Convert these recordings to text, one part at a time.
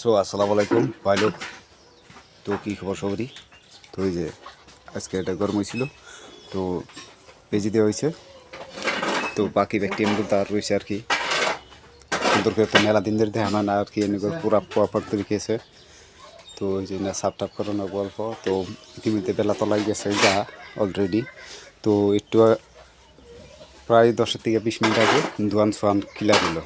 So আসসালামু আলাইকুম। ভাই লোক, তো কী খবর সবারই? তো ওই যে, আজকে এটা গরম হয়েছিল, তো পেজি দেওয়া হয়েছে। তো বাকি ব্যক্তি এমনি তার রয়েছে আর কি। সুন্দর করে তো মেলা দিন ধরে দেখা না আর কি এনে করে পুরা প্রপার তরিকেছে তো ওই যে না সাপ টাপ করানো গল্প। তো ইতিমধ্যে বেলা তলাই গেছে, যা অলরেডি তো একটু প্রায় দশের থেকে বিশ মিনিট আগে দোয়ান সোয়ান কিলা দিল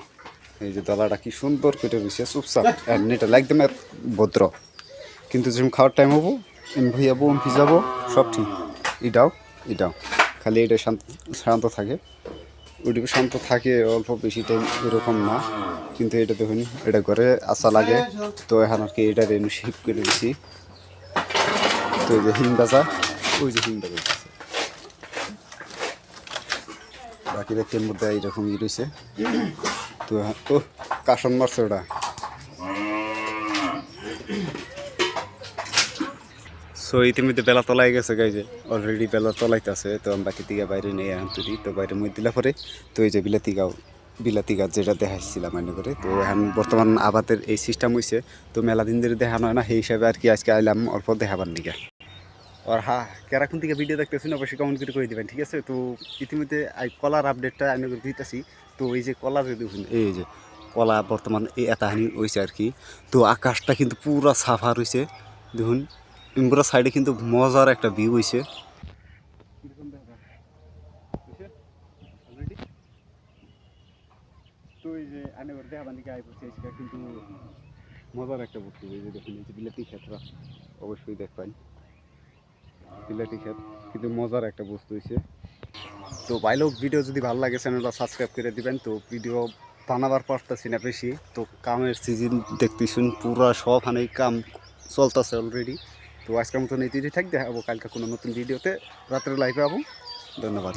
এই যে দালাটা কি সুন্দর করে রয়েছে চুপচাপ এমনিটা এক ভদ্র। কিন্তু যখন খাওয়ার টাইম হব, এমভি যাব এমভি যাব, সব ঠিক। এটাও এটাও খালি এটা শান্ত শান্ত থাকে। ওইটুকু শান্ত থাকে, অল্প বেশি টাইম এরকম না। কিন্তু এটা দেখুন, এটা ঘরে আসা লাগে। তো এখন আর কি এটা রেনু শিপ করে দিছি। তো এই যে হিং বাজা, ওই যে হিং বাজা বাকি ব্যক্তির মধ্যে এইরকম ই রয়েছে তো ও কাশন মারছে ওটা। সো ইতিমধ্যে বেলা তলাই গেছে গাইজে অলরেডি বেলা তলাইতেছে, তো আমি বাকি দিকে বাইরে নিয়ে আনতুরি তো বাইরে মই দিলা পরে, তো এই যে বিলাতি গাও বিলাতি গাছ যেটা দেখাইছিলাম মনে করে তো এখন বর্তমান আবাদের এই সিস্টেম হয়েছে তো মেলা দিন ধরে দেখানো হয় না, সেই হিসাবে আর কি আজকে আইলাম, অল্প দেখাবার নিকে। আর হ্যাঁ কেরাকুন থেকে ভিডিও দেখতেছেন অবশ্যই কমেন্ট করে করে দেবেন ঠিক আছে তো ইতিমধ্যে কলার আপডেটটা আমি দিতেছি তো এই যে কলা দেখুন এই যে কলা বর্তমান এই এতাহানি হয়েছে আর কি তো আকাশটা কিন্তু পুরো সাফা রয়েছে দেখুন পুরো সাইডে কিন্তু মজার একটা ভিউ হয়েছে তো যে করছে সেটা কিন্তু মজার একটা এই যে দেখুন এই যে বিলাতি ক্ষেত্র অবশ্যই দেখবেন বিলাতি খেত, কিন্তু মজার একটা বস্তু হয়েছে তো বাইলোক ভিডিও যদি ভালো লাগে চ্যানেলটা সাবস্ক্রাইব করে দিবেন। তো ভিডিও বানাবার পারতেছি না বেশি। তো কামের সিজন দেখতেছুন, পুরা সব হানে কাম চলতেছে অলরেডি তো আজকের মতন এই থাক দেখাবো কালকে কোনো নতুন ভিডিওতে রাত্রে লাইভে আবো। ধন্যবাদ।